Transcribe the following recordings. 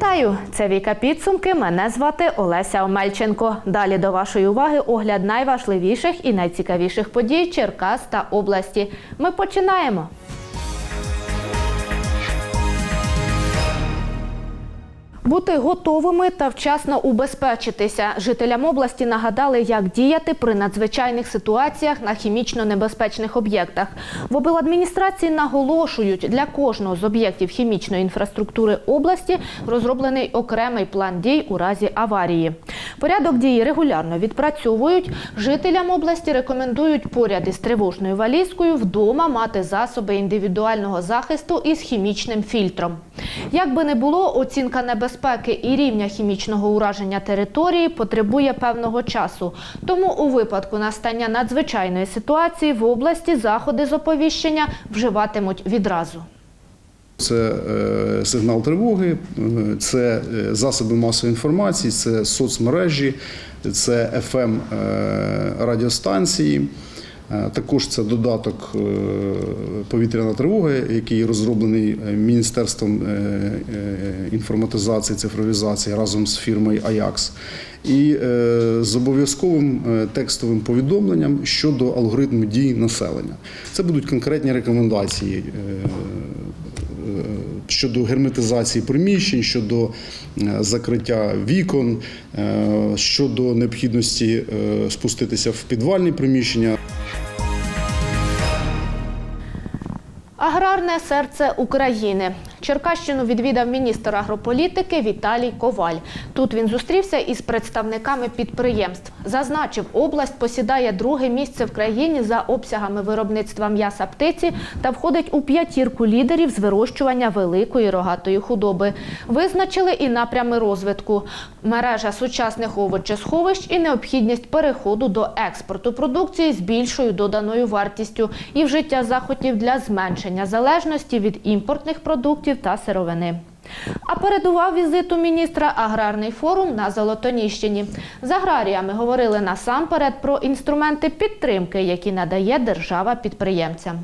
Вітаю! Це Віка Підсумки. Мене звати Олеся Омельченко. Далі до вашої уваги огляд найважливіших і найцікавіших подій Черкас та області. Ми починаємо. Бути готовими та вчасно убезпечитися. Жителям області нагадали, як діяти при надзвичайних ситуаціях на хімічно небезпечних об'єктах. В обладміністрації наголошують, для кожного з об'єктів хімічної інфраструктури області розроблений окремий план дій у разі аварії. Порядок дії регулярно відпрацьовують. Жителям області рекомендують поряд із тривожною валізкою вдома мати засоби індивідуального захисту із хімічним фільтром. Як би не було, оцінка небезпеки і рівня хімічного ураження території потребує певного часу. Тому у випадку настання надзвичайної ситуації в області заходи з оповіщення вживатимуть відразу. Це е, сигнал тривоги, е, це е, засоби масової інформації, це соцмережі, це fm радіостанції. Е, Також це додаток е, повітряна тривога, який розроблений е, Міністерством інформатизації цифровізації разом з фірмою Ajax. І з обов'язковим текстовим повідомленням щодо алгоритму дій населення. Це будуть конкретні рекомендації щодо герметизації приміщень, щодо закриття вікон, щодо необхідності спуститися в підвальні приміщення. Аграрне серце України. Черкащину відвідав міністр агрополітики Віталій Коваль. Тут він зустрівся із представниками підприємств. Зазначив, область посідає друге місце в країні за обсягами виробництва м'яса птиці та входить у п'ятірку лідерів з вирощування великої рогатої худоби. Визначили і напрями розвитку: мережа сучасних овочесховищ і необхідність переходу до експорту продукції з більшою доданою вартістю і вжиття заходів для зменшення залежності від імпортних продуктів та сировини. А передував візиту міністра аграрний форум на Золотоніщині. З аграріями говорили насамперед про інструменти підтримки, які надає держава підприємцям.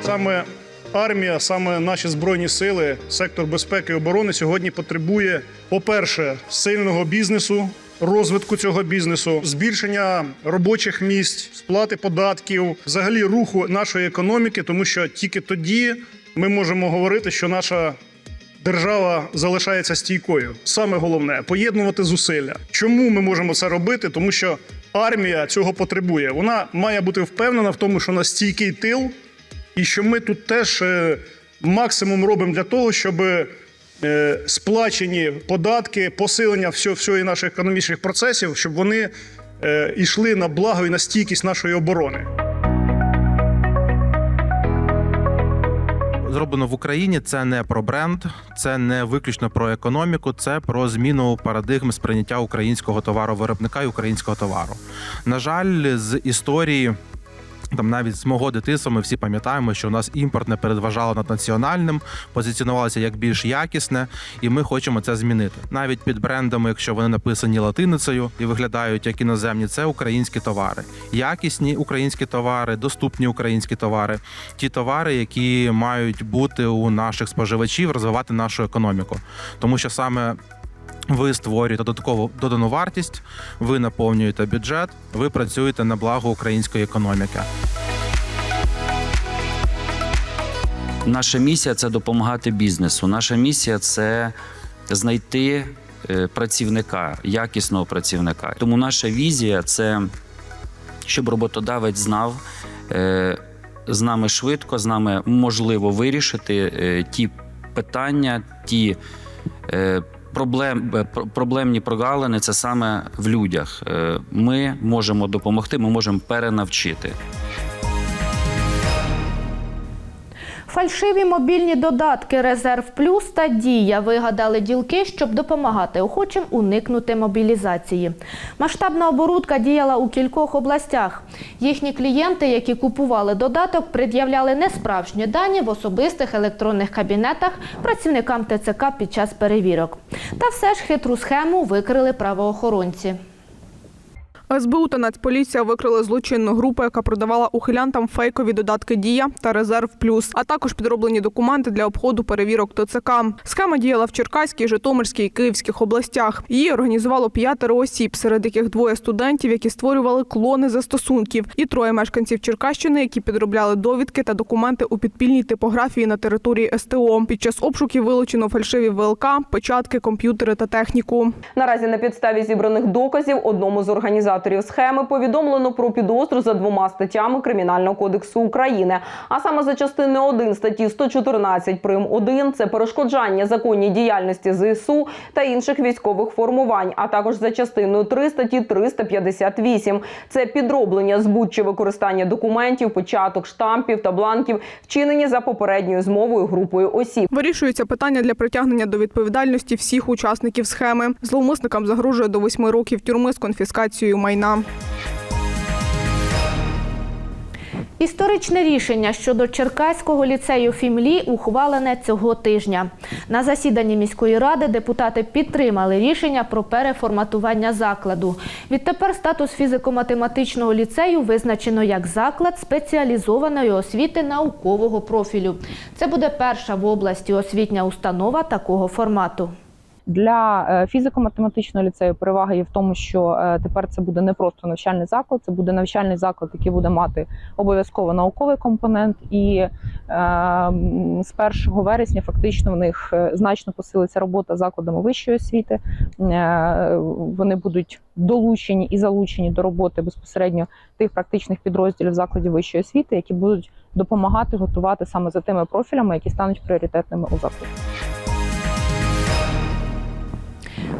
Саме армія, саме наші збройні сили, сектор безпеки і оборони сьогодні потребує, по-перше, сильного бізнесу, розвитку цього бізнесу, збільшення робочих місць, сплати податків, взагалі руху нашої економіки, тому що тільки тоді ми можемо говорити, що наша держава залишається стійкою. Саме головне поєднувати зусилля. Чому ми можемо це робити? Тому що армія цього потребує. Вона має бути впевнена в тому, що на стійкий тил, і що ми тут теж е, максимум робимо для того, щоб е, сплачені податки, посилення всього, наших економічних процесів, щоб вони е, йшли на благо і на стійкість нашої оборони. зроблено в Україні. Це не про бренд, це не виключно про економіку, це про зміну парадигми сприйняття українського товаровиробника і українського товару. На жаль, з історії. Там навіть з мого дитинства ми всі пам'ятаємо, що у нас імпортне передважало над національним, позиціонувалося як більш якісне, і ми хочемо це змінити. Навіть під брендами, якщо вони написані латиницею і виглядають як іноземні, це українські товари, якісні українські товари, доступні українські товари, ті товари, які мають бути у наших споживачів, розвивати нашу економіку, тому що саме ви створюєте додаткову додану вартість, ви наповнюєте бюджет, ви працюєте на благо української економіки. Наша місія це допомагати бізнесу. Наша місія це знайти е, працівника, якісного працівника. Тому наша візія це щоб роботодавець знав. е, З нами швидко, з нами можливо вирішити е, ті питання, ті проблем, е, про- проблемні прогалини це саме в людях. Е, Ми можемо допомогти, ми можемо перенавчити. Фальшиві мобільні додатки Резерв Плюс та Дія вигадали ділки, щоб допомагати охочим уникнути мобілізації. Масштабна оборудка діяла у кількох областях. Їхні клієнти, які купували додаток, пред'являли несправжні дані в особистих електронних кабінетах працівникам ТЦК під час перевірок. Та все ж хитру схему викрили правоохоронці. СБУ та Нацполіція викрили злочинну групу, яка продавала ухилянтам фейкові додатки Дія та Резерв Плюс, а також підроблені документи для обходу перевірок ТЦК. Схема діяла в Черкаській, Житомирській і Київських областях. Її організувало п'ятеро осіб, серед яких двоє студентів, які створювали клони застосунків, і троє мешканців Черкащини, які підробляли довідки та документи у підпільній типографії на території СТО. Під час обшуків вилучено фальшиві ВЛК, печатки, комп'ютери та техніку. Наразі на підставі зібраних доказів одному з організаторів схеми повідомлено про підозру за двома статтями Кримінального кодексу України, а саме за частиною 1 статті 114 прим. 1 – це перешкоджання законній діяльності ЗСУ та інших військових формувань, а також за частиною 3 статті 358 – це підроблення збут чи використання документів, початок, штампів та бланків, вчинені за попередньою змовою групою осіб. Вирішується питання для притягнення до відповідальності всіх учасників схеми. Зловмисникам загрожує до восьми років тюрми з конфіскацією майна. Історичне рішення щодо Черкаського ліцею Фімлі ухвалене цього тижня. На засіданні міської ради депутати підтримали рішення про переформатування закладу. Відтепер статус фізико-математичного ліцею визначено як заклад спеціалізованої освіти наукового профілю. Це буде перша в області освітня установа такого формату. Для е, фізико-математичного ліцею перевага є в тому, що е, тепер це буде не просто навчальний заклад, це буде навчальний заклад, який буде мати обов'язково науковий компонент. І е, з 1 вересня фактично в них значно посилиться робота закладами вищої освіти. Вони будуть долучені і залучені до роботи безпосередньо тих практичних підрозділів закладів вищої освіти, які будуть допомагати готувати саме за тими профілями, які стануть пріоритетними у закладі.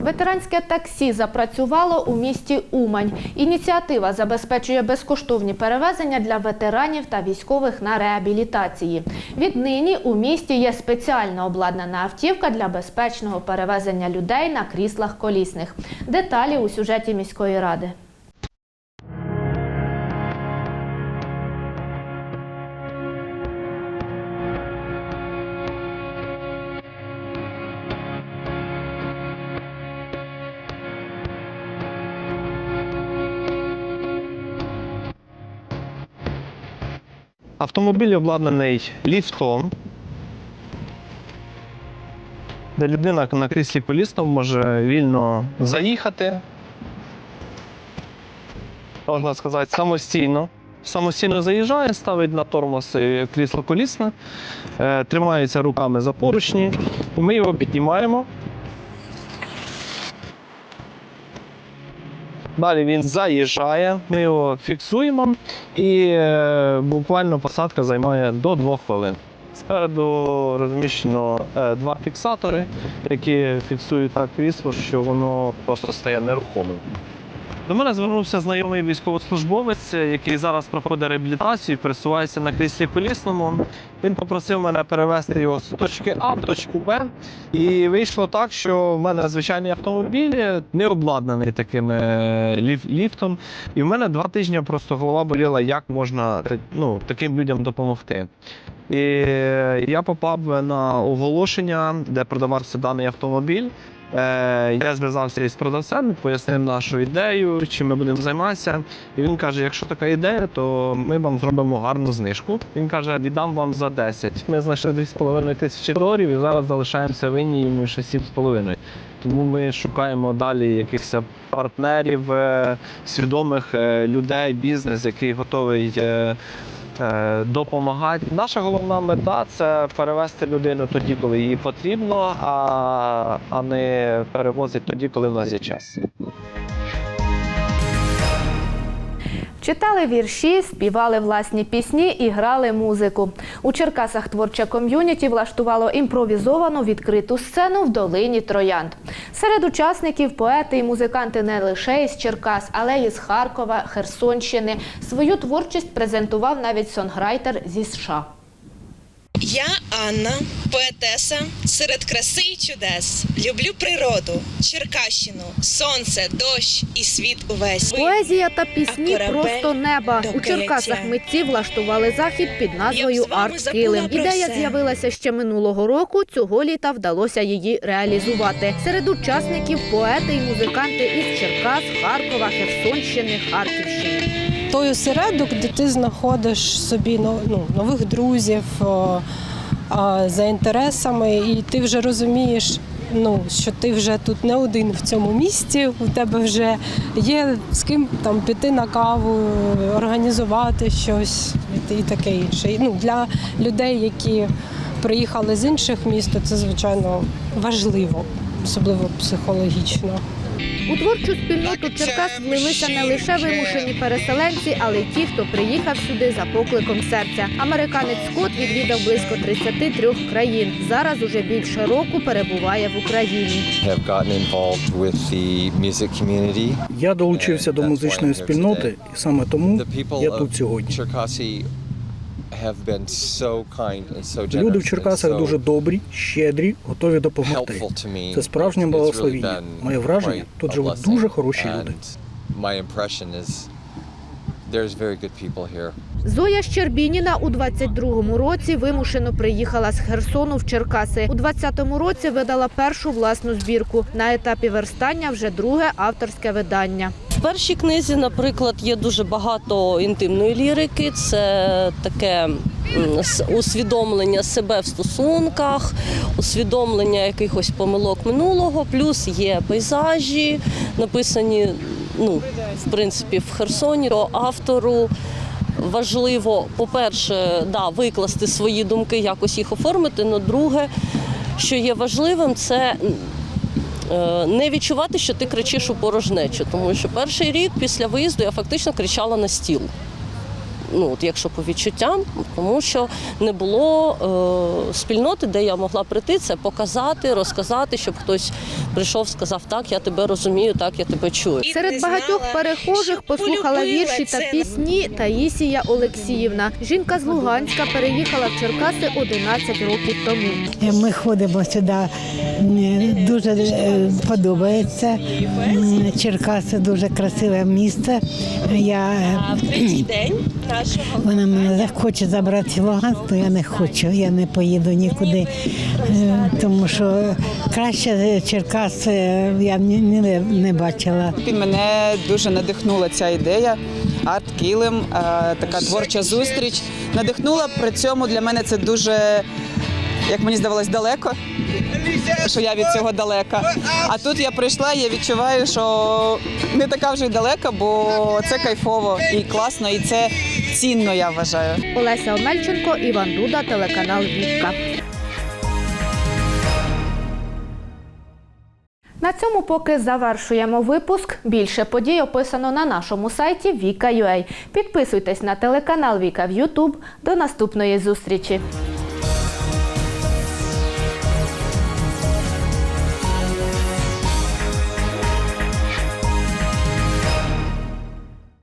Ветеранське таксі запрацювало у місті Умань. Ініціатива забезпечує безкоштовні перевезення для ветеранів та військових на реабілітації. Віднині у місті є спеціально обладнана автівка для безпечного перевезення людей на кріслах колісних. Деталі у сюжеті міської ради. Автомобіль обладнаний ліфтом, де людина на кріслі колісному може вільно заїхати, можна сказати, самостійно. Самостійно заїжджає, ставить на тормоз е, крісло колісне, е, тримається руками за поручні. і Ми його піднімаємо. Далі він заїжджає, ми його фіксуємо і е, буквально посадка займає до 2 хвилин. Спереду розміщено е, два фіксатори, які фіксують так крісло, що воно просто стає нерухомим. До мене звернувся знайомий військовослужбовець, який зараз проходить реабілітацію, пересувається на кріслі колісному. Він попросив мене перевезти його з точки А в точку Б. І вийшло так, що в мене звичайний автомобіль не обладнаний таким е, ліф- ліфтом. І в мене два тижні просто голова боліла, як можна е, ну, таким людям допомогти. І я попав на оголошення, де продавався даний автомобіль. Е, Я зв'язався із продавцем, пояснив нашу ідею, чим ми будемо займатися. І він каже: якщо така ідея, то ми вам зробимо гарну знижку. Він каже, віддам вам за 10. Ми знайшли 2,5 тисячі доларів і зараз залишаємося винні йому ще 7,5. Тому ми шукаємо далі якихось партнерів, е, свідомих е, людей, бізнес, який готовий. Е, Допомагати. Наша головна мета це перевести людину тоді, коли їй потрібно, а не перевозити тоді, коли в нас є час. Читали вірші, співали власні пісні і грали музику. У Черкасах творча ком'юніті влаштувало імпровізовану відкриту сцену в долині Троянд. Серед учасників поети і музиканти не лише із Черкас, але й з Харкова, Херсонщини. Свою творчість презентував навіть сонграйтер зі США. Я Анна, поетеса серед краси і чудес. Люблю природу, Черкащину, сонце, дощ і світ увесь. Поезія та пісні просто неба. У Черкасах митці влаштували захід під назвою Арт Килим. Ідея з'явилася ще минулого року. Цього літа вдалося її реалізувати. Серед учасників поети і музиканти із Черкас, Харкова, Херсонщини, Харківщини. Той осередок, де ти знаходиш собі ну, нових друзів за інтересами, і ти вже розумієш, ну, що ти вже тут не один в цьому місті, у тебе вже є з ким там піти на каву, організувати щось і, таке інше. Ну, для людей, які приїхали з інших міст, це звичайно важливо, особливо психологічно. У творчу спільноту Черкас влилися не лише вимушені переселенці, але й ті, хто приїхав сюди за покликом серця. Американець Скотт відвідав близько 33 країн. Зараз уже більше року перебуває в Україні. Я долучився до музичної спільноти, і саме тому я тут сьогодні. Люди в Черкасах дуже добрі, щедрі, готові допомогти. helpful to. Це справжнє благословіння. Моє враження, тут живуть дуже хороші люди. My impression is there's very good people here. Зоя Щербініна у 22-му році вимушено приїхала з Херсону в Черкаси. У 20-му році видала першу власну збірку. На етапі верстання вже друге авторське видання. В першій книзі, наприклад, є дуже багато інтимної лірики. Це таке усвідомлення себе в стосунках, усвідомлення якихось помилок минулого. Плюс є пейзажі, написані ну, в принципі в Херсоні. То Автору важливо, по-перше, да, викласти свої думки, якось їх оформити. Но друге, що є важливим, це не відчувати, що ти кричиш у порожнечу. Тому що перший рік після виїзду я фактично кричала на стіл. Ну, от якщо по відчуттям, тому що не було е, спільноти, де я могла прийти, це показати, розказати, щоб хтось прийшов, сказав, так, я тебе розумію, так, я тебе чую. Серед багатьох перехожих послухала вірші та пісні Таїсія Олексіївна. Жінка з Луганська переїхала в Черкаси 11 років тому. Ми ходимо сюди, дуже е, подобається. Черкаси дуже красиве місце. Я, нашого вона мене хоче забрати в Луганськ, то я не хочу, я не поїду нікуди, Е, тому що краще Черкас я ні- ні- не бачила. І мене дуже надихнула ця ідея. Арт килим, е, така творча зустріч. Надихнула при цьому для мене це дуже, як мені здавалось, далеко. Що я від цього далека. А тут я прийшла, і я відчуваю, що не така вже й далека, бо це кайфово і класно, і це цінно, я вважаю. Олеся Омельченко, Іван Дуда, телеканал Вікка. На цьому поки завершуємо випуск. Більше подій описано на нашому сайті Віка.ua. Підписуйтесь на телеканал Віка в YouTube. До наступної зустрічі.